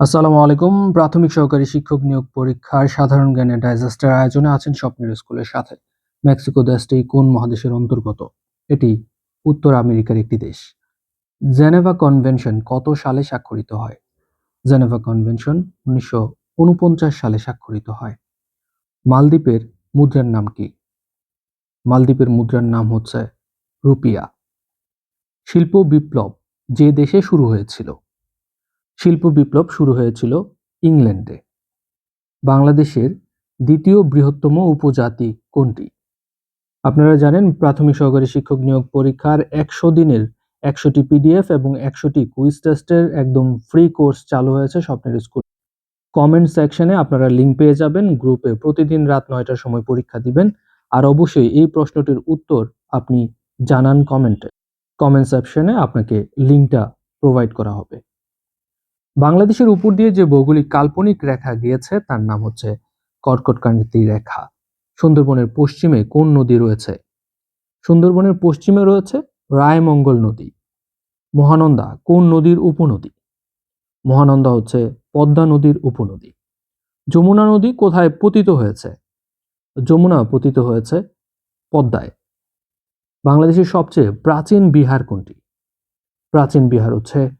আসসালামু আলাইকুম। প্রাথমিক সহকারী শিক্ষক নিয়োগ পরীক্ষার সাধারণ জ্ঞানের ডাইজেস্টের আয়োজনে আছেন স্বপ্নের স্কুলের সাথে। মেক্সিকো দেশটি কোন মহাদেশের অন্তর্গত? এটি উত্তর আমেরিকার একটি দেশ। জেনেভা কনভেনশন কত সালে স্বাক্ষরিত হয়? জেনেভা কনভেনশন উনিশশো উনপঞ্চাশ সালে স্বাক্ষরিত হয়। মালদ্বীপের মুদ্রার নাম কি? মালদ্বীপের মুদ্রার নাম হচ্ছে রুপিয়া। শিল্প বিপ্লব যে দেশে শুরু হয়েছিল শিল্প বিপ্লব শুরু হয়েছিল ইংল্যান্ডে। বাংলাদেশের দ্বিতীয় বৃহত্তম উপজাতি কোনটি? আপনারা জানেন প্রাথমিক সহকারী শিক্ষক নিয়োগ পরীক্ষার একশো দিনের একশোটি পিডিএফ এবং একশোটি কুইজ টেস্টের একদম ফ্রি কোর্স চালু হয়েছে স্বপ্নের স্কুল। কমেন্ট সেকশনে আপনারা লিঙ্ক পেয়ে যাবেন, গ্রুপে প্রতিদিন রাত নয়টার সময় পরীক্ষা দিবেন, আর অবশ্যই এই প্রশ্নটির উত্তর আপনি জানান কমেন্টে। কমেন্ট সেকশনে আপনাকে লিঙ্কটা প্রোভাইড করা হবে। বাংলাদেশের উপর দিয়ে যে ভৌগোলিক কাল্পনিক রেখা গিয়েছে, তার নাম হচ্ছে কর্কটক্রান্তি রেখা। সুন্দরবনের পশ্চিমে কোন নদী রয়েছে? সুন্দরবনের পশ্চিমে রয়েছে রায়মঙ্গল নদী। মহানন্দা, কোন নদীর উপনদী? মহানন্দা হচ্ছে পদ্মা নদীর উপনদী। যমুনা নদী কোথায় পতিত হয়েছে? যমুনা পতিত হয়েছে পদ্মায়। বাংলাদেশের সবচেয়ে প্রাচীন বিহার কোনটি? প্রাচীন বিহার হচ্ছে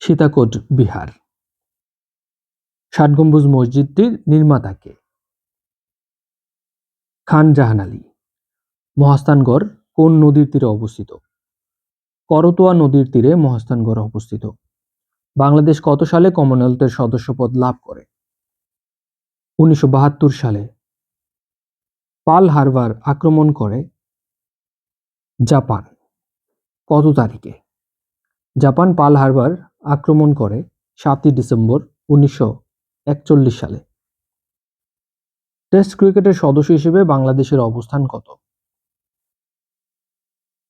সীতাকোট বিহার। ষাট গম্বুজ মসজিদটির নির্মাতাকে। খান জাহান আলী। মহাস্থানগড় কোন নদীর তীরে অবস্থিত? করতোয়া নদীর তীরে মহাস্থানগড় অবস্থিত। বাংলাদেশ কত সালে কমনওয়েলথের সদস্যপদ লাভ করে? উনিশশো বাহাত্তর সালে। পাল হারবার আক্রমণ করে জাপান। কত তারিখে? জাপান পাল হারবার আক্রমণ করে সাতই ডিসেম্বর উনিশশো একচল্লিশ সালে। টেস্ট ক্রিকেটের সদস্য হিসেবে বাংলাদেশের অবস্থান কত?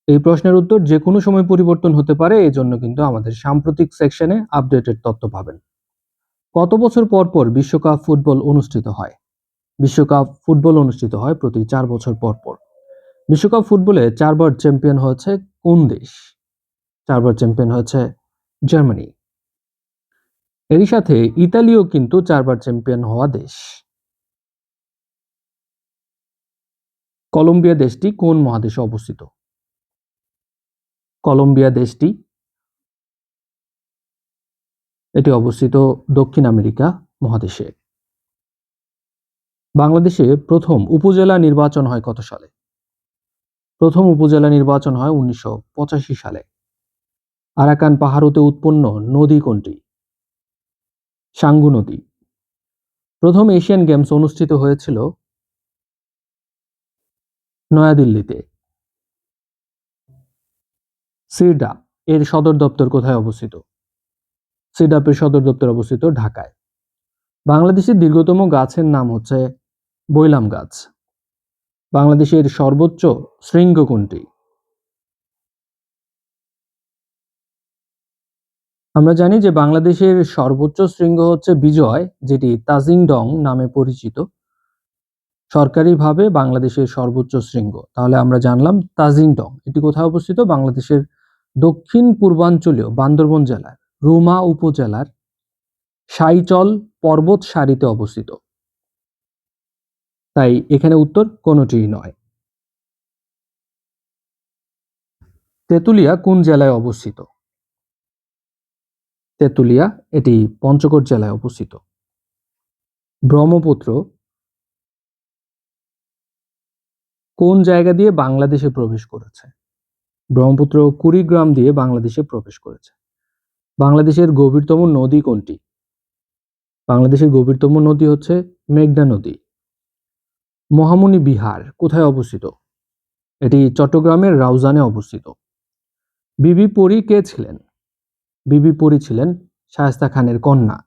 এই প্রশ্নের উত্তর যে কোনো সময় পরিবর্তন হতে পারে এই জন্য কিন্তু আমাদের সাম্প্রতিক সেকশনে আপডেটেড তথ্য পাবেন। কত বছর পর পর বিশ্বকাপ ফুটবল অনুষ্ঠিত হয়? বিশ্বকাপ ফুটবল অনুষ্ঠিত হয় প্রতি চার বছর পর পর। বিশ্বকাপ ফুটবলে চারবার চ্যাম্পিয়ন হয়েছে কোন দেশ? চারবার চ্যাম্পিয়ন হয়েছে জার্মানি। এরই সাথে ইতালিও কিন্তু চারবার চ্যাম্পিয়ন হওয়া দেশ। কলম্বিয়া দেশটি কোন মহাদেশে অবস্থিত? কলম্বিয়া দেশটি এটি অবস্থিত দক্ষিণ আমেরিকা মহাদেশে। বাংলাদেশে প্রথম উপজেলা নির্বাচন হয় কত সালে? প্রথম উপজেলা নির্বাচন হয় উনিশশো পঁচাশি সালে। আরাকান পাহাড়তে উৎপন্ন নদী কোনটি? সাঙ্গু নদী। প্রথম এশিয়ান গেমস অনুষ্ঠিত হয়েছিল নয়াদিল্লিতে। সিডা এর সদর দপ্তর কোথায় অবস্থিত? সিডাপের সদর দপ্তর অবস্থিত ঢাকায়। বাংলাদেশের দীর্ঘতম গাছের নাম হচ্ছে বৈলাম গাছ। বাংলাদেশের সর্বোচ্চ শৃঙ্গ কোনটি? আমরা জানি যে বাংলাদেশের সর্বোচ্চ শৃঙ্গ হচ্ছে বিজয়, যেটি তাজিংডং নামে পরিচিত। সরকারিভাবে বাংলাদেশের সর্বোচ্চ শৃঙ্গ। তাহলে আমরা জানলাম তাজিংডং। এটি কোথায় অবস্থিত? বাংলাদেশের দক্ষিণ পূর্বাঞ্চলীয় বান্দরবন জেলার, রুমা উপজেলার সাইচল পর্বত সারিতে অবস্থিত। তাই এখানে উত্তর কোনোটিই নয়। তেঁতুলিয়া কোন জেলায় অবস্থিত? তেঁতুলিয়া এটি পঞ্চগড় জেলায় অবস্থিত। ব্রহ্মপুত্র কোন জায়গা দিয়ে বাংলাদেশে প্রবেশ করেছে? ব্রহ্মপুত্র কুড়িগ্রাম দিয়ে বাংলাদেশে প্রবেশ করেছে। বাংলাদেশের গভীরতম নদী কোনটি? বাংলাদেশের গভীরতম নদী হচ্ছে মেঘনা নদী। মহামুনি বিহার কোথায় অবস্থিত? এটি চট্টগ্রামের রাউজানে অবস্থিত। বিবি পরী কে ছিলেন? বিবি পরী ছিলেন শায়েস্তা খানের কন্যা।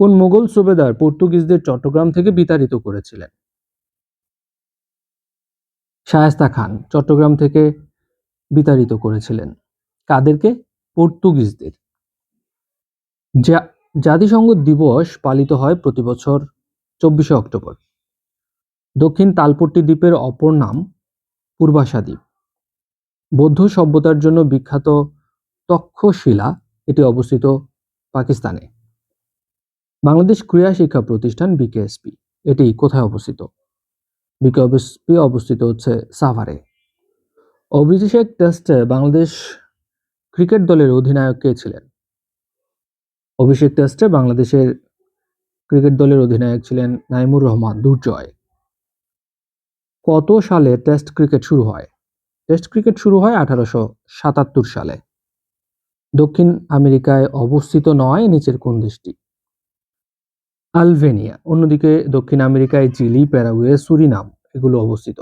কোন মোগল সুবেদার পর্তুগিজদের চট্টগ্রাম থেকে বিতাড়িত করেছিলেন? শায়েস্তা খান চট্টগ্রাম থেকে বিতাড়িত করেছিলেন। কাদেরকে? পর্তুগিজদের। জাতিসংঘ দিবস পালিত হয় প্রতি বছর চব্বিশে অক্টোবর। দক্ষিণ তালপট্টি দ্বীপের অপর নাম পূর্বাশা দ্বীপ। বৌদ্ধ সভ্যতার জন্য বিখ্যাত তক্ষশিলা, এটি অবস্থিত পাকিস্তানে। বাংলাদেশ ক্রীড়া শিক্ষা প্রতিষ্ঠান বিকেএসপি এটি কোথায় অবস্থিত? বিকেএসপি অবস্থিত হচ্ছে সাভারে। অভিষেক টেস্টে বাংলাদেশ ক্রিকেট দলের অধিনায়ক কে ছিলেন? অভিষেক টেস্টে বাংলাদেশের ক্রিকেট দলের অধিনায়ক ছিলেন নাইমুর রহমান দুর্জয়। কত সালে টেস্ট ক্রিকেট শুরু হয়? টেস্ট ক্রিকেট শুরু হয় আঠারোশো সাতাত্তর সালে। দক্ষিণ আমেরিকায় অবস্থিত নয়, নিচের কোন দেশটি? আলভেনিয়া অন্যদিকে দক্ষিণ আমেরিকায় চিলি, প্যারাগুয়ে, সুরিনাম, এগুলো অবস্থিত।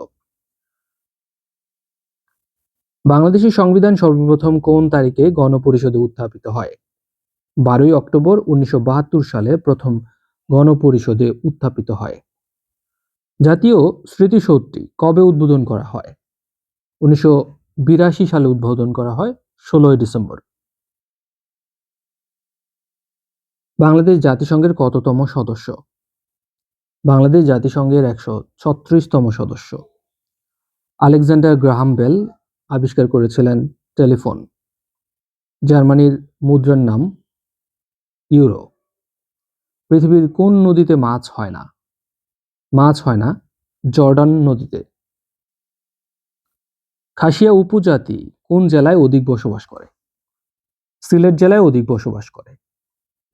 বাংলাদেশের সংবিধান সর্বপ্রথম কোন তারিখে গণপরিষদে উত্থাপিত হয়? বারোই অক্টোবর উনিশশো বাহাত্তর সালে প্রথম গণপরিষদে উত্থাপিত হয়। জাতীয় স্মৃতিসৌধটি কবে উদ্বোধন করা হয়? উনিশশো বিরাশি সালে উদ্বোধন করা হয়, ষোলোই ডিসেম্বর। বাংলাদেশ জাতিসংঘের কততম সদস্য? বাংলাদেশ জাতিসংঘের একশো ছত্রিশতম সদস্য। আলেকজান্ডার গ্রাহাম বেল আবিষ্কার করেছিলেন টেলিফোন, জার্মানির মুদ্রার নাম ইউরো। পৃথিবীর কোন নদীতে মাছ হয় না? মাছ হয় না, জর্ডান নদীতে। খাসিয়া উপজাতি কোন জেলায় অধিক বসবাস করে? সিলেট জেলায় অধিক বসবাস করে।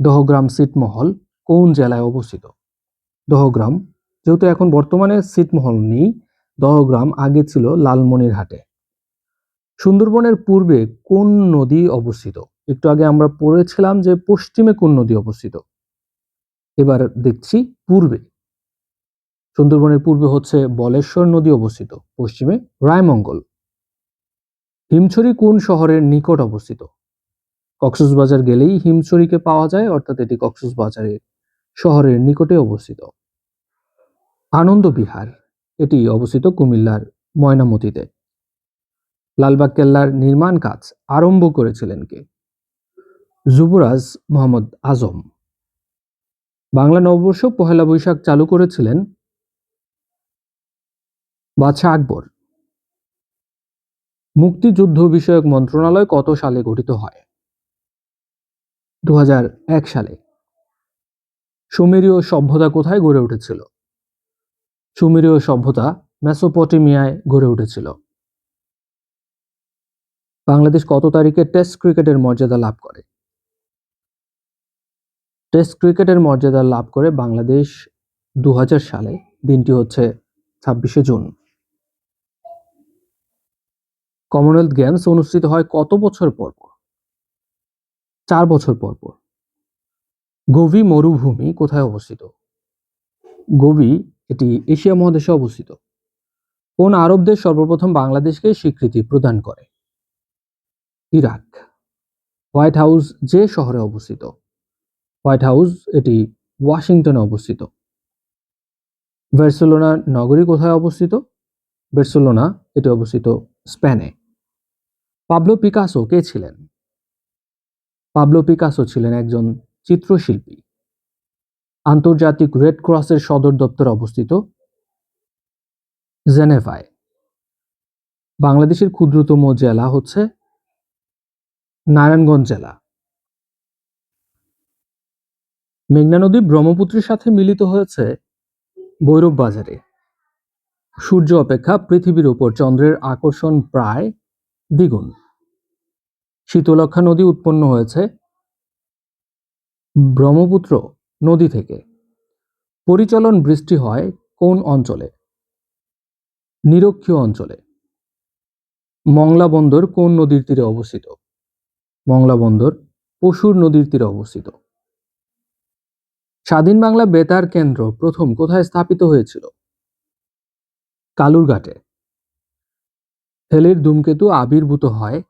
দহগ্রাম সিটমহল কোন জেলায় অবস্থিত? দহগ্রাম, যেহেতু এখন বর্তমানে সিটমহল নেই, দহগ্রাম আগে ছিল লালমনিরহাটে। সুন্দরবনের পূর্বে কোন নদী অবস্থিত? একটু আগে আমরা পড়েছিলাম যে পশ্চিমে কোন নদী অবস্থিত। এবার দেখছি পূর্বে। সুন্দরবনের পূর্বে হচ্ছে বলেশ্বর নদী অবস্থিত, পশ্চিমে রায়মঙ্গল। হিমছড়ি কোন শহরের নিকট অবস্থিত? কক্সবাজার গেলেই হিমছড়িকে পাওয়া যায়, অর্থাৎ এটি কক্সবাজারের শহরের নিকটে অবস্থিত। আনন্দ বিহার, এটি অবস্থিত কুমিল্লার ময়নামতিতে। লালবাগ কেল্লার নির্মাণ কাজ আরম্ভ করেছিলেন কে? যুবরাজ মোহাম্মদ আজম। বাংলা নববর্ষ পহেলা বৈশাখ চালু করেছিলেন বাদশাহ আকবর। মুক্তিযুদ্ধ বিষয়ক মন্ত্রণালয় কত সালে গঠিত হয়? দু হাজার এক সালে। সুমেরীয় সভ্যতা কোথায় গড়ে উঠেছিল? সুমেরীয় সভ্যতা মেসোপটেমিয়ায় গড়ে উঠেছিল। বাংলাদেশ কত তারিখে টেস্ট ক্রিকেটের মর্যাদা লাভ করে? টেস্ট ক্রিকেটের মর্যাদা লাভ করে বাংলাদেশ দু হাজার সালে, দিনটি হচ্ছে ছাব্বিশে জুন। কমনওয়েলথ গেমস অনুষ্ঠিত হয় কত বছর পর পর? চার বছর পর পর। গোবি মরুভূমি কোথায় অবস্থিত? গোবি এটি এশিয়া মহাদেশে অবস্থিত। কোন আরব দেশ সর্বপ্রথম বাংলাদেশকে স্বীকৃতি প্রদান করে? ইরাক। হোয়াইট হাউস যে শহরে অবস্থিত? হোয়াইট হাউস এটি ওয়াশিংটনে অবস্থিত। বার্সেলোনা নগরী কোথায় অবস্থিত? বার্সেলোনা, এটি অবস্থিত স্পেনে। পাবলো পিকাসো কে ছিলেন? পাবলো পিকাসো ছিলেন একজন চিত্রশিল্পী। আন্তর্জাতিক রেড ক্রসের সদর দপ্তর অবস্থিত জেনেভায়। বাংলাদেশের ক্ষুদ্রতম জেলা হচ্ছে নারায়ণগঞ্জ জেলা। মেঘনা নদী ব্রহ্মপুত্রের সাথে মিলিত হয়েছে ভৈরব বাজারে। সূর্য অপেক্ষা পৃথিবীর উপর চন্দ্রের আকর্ষণ প্রায় দ্বিগুণ। শীতলক্ষা নদী উৎপন্ন হয়েছে ব্রহ্মপুত্র নদী থেকে। পরিচলন বৃষ্টি হয় কোন অঞ্চলে? নিরক্ষীয় অঞ্চলে। মংলা বন্দর কোন নদীর তীরে অবস্থিত? মংলা বন্দর পশুর নদীর তীরে অবস্থিত। স্বাধীন বাংলা বেতার কেন্দ্র প্রথম কোথায় স্থাপিত হয়েছিল? কালুরঘাটে। হেলির ধূমকেতু আবির্ভূত হয়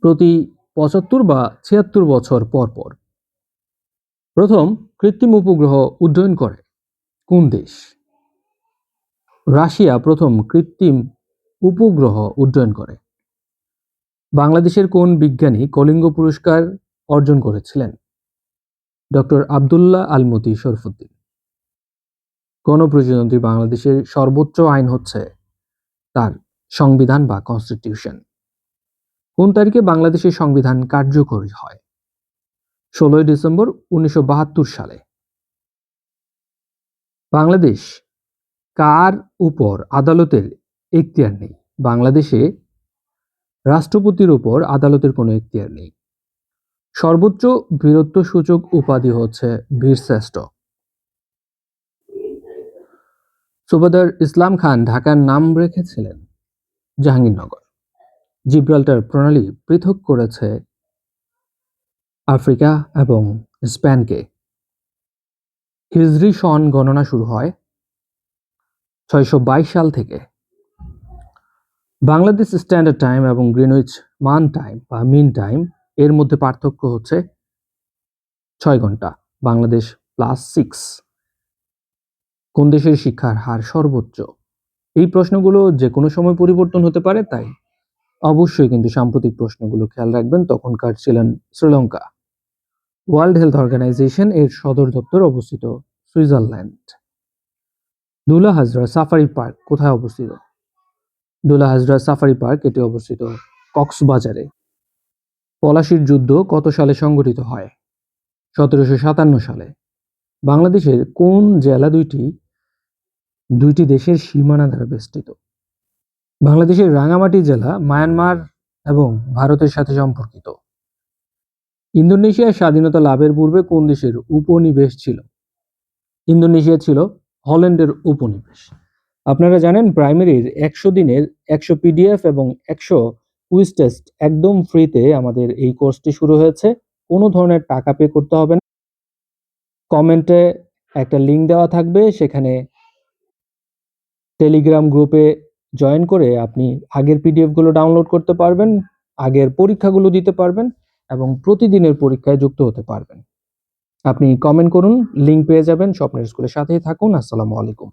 প্রতি পঁচাত্তর বা ছিয়াত্তর বছর পর পর। প্রথম কৃত্রিম উপগ্রহ উড্ডয়ন করে কোন দেশ? রাশিয়া প্রথম কৃত্রিম উপগ্রহ উড্ডয়ন করে। বাংলাদেশের কোন বিজ্ঞানী কলিঙ্গ পুরস্কার অর্জন করেছিলেন? ডক্টর আবদুল্লাহ আলমতি শরফুদ্দিন। গণপ্রজাতন্ত্রী বাংলাদেশের সর্বোচ্চ আইন হচ্ছে তার সংবিধান বা কনস্টিটিউশন কোন তারিখে বাংলাদেশের সংবিধান কার্যকরী হয়? ষোলোই ডিসেম্বর উনিশশো বাহাত্তর সালে। বাংলাদেশ কার উপর আদালতের এখতিয়ার নেই? বাংলাদেশে রাষ্ট্রপতির উপর আদালতের কোনো এখতিয়ার নেই। সর্বোচ্চ বীরত্ব সূচক উপাধি হচ্ছে বীরশ্রেষ্ঠ সুবাদার ইসলাম খান ঢাকার নাম রেখেছিলেন জাহাঙ্গীরনগর। জিব্রাল্টার প্রণালী পৃথক করেছে আফ্রিকা এবং স্পেনকে। হিজরি সন গণনা শুরু হয় ছয়শো বাইশ সাল থেকে। বাংলাদেশ স্ট্যান্ডার্ড টাইম এবং গ্রিনউইচ মান টাইম বা মিন টাইম এর মধ্যে পার্থক্য হচ্ছে ছয় ঘণ্টা, বাংলাদেশ প্লাস সিক্স। কোন দেশের শিক্ষার হার সর্বোচ্চ? এই প্রশ্নগুলো যে কোনো সময় পরিবর্তন হতে পারে, তাই অবশ্যই কিন্তু সাম্প্রতিক প্রশ্নগুলো খেয়াল রাখবেন। তখনকার ছিলেন শ্রীলঙ্কা। ওয়ার্ল্ড হেলথ অর্গানাইজেশন এর সদর দপ্তর অবস্থিত সুইজারল্যান্ড। দুলা হাজরা সাফারি পার্ক কোথায় অবস্থিত? দুলা হাজরা সাফারি পার্ক এটি অবস্থিত কক্সবাজারে। পলাশির যুদ্ধ কত সালে সংঘটিত হয়? সতেরোশো সাতান্ন সালে। বাংলাদেশের কোন জেলা দুইটি দুইটি দেশের সীমানা দ্বারা বেষ্টিত বাংলাদেশের রাঙামাটি জেলা মায়ানমার এবং ভারতের সাথে সম্পর্কিত। ইন্দোনেশিয়ার স্বাধীনতা লাভের পূর্বে কোন দেশের উপনিবেশ ছিল? ইন্দোনেশিয়া ছিল হল্যান্ডের উপনিবেশ। আপনারা জানেন প্রাইমারির একশো দিনের একশো পিডিএফ এবং একশো কুইজ টেস্ট একদম ফ্রিতে আমাদের এই কোর্সটি শুরু হয়েছে। কোনো ধরনের টাকা পে করতে হবে না। কমেন্টে একটা লিঙ্ক দেওয়া থাকবে, সেখানে টেলিগ্রাম গ্রুপে জয়েন করে আপনি আগের পিডিএফগুলো ডাউনলোড করতে পারবেন, আগের পরীক্ষাগুলো দিতে পারবেন এবং প্রতিদিনের পরীক্ষায় যুক্ত হতে পারবেন। আপনি কমেন্ট করুন লিঙ্ক পেয়ে যাবেন, স্বপ্নের স্কুলের সাথেই থাকুন। আসসালামু আলাইকুম।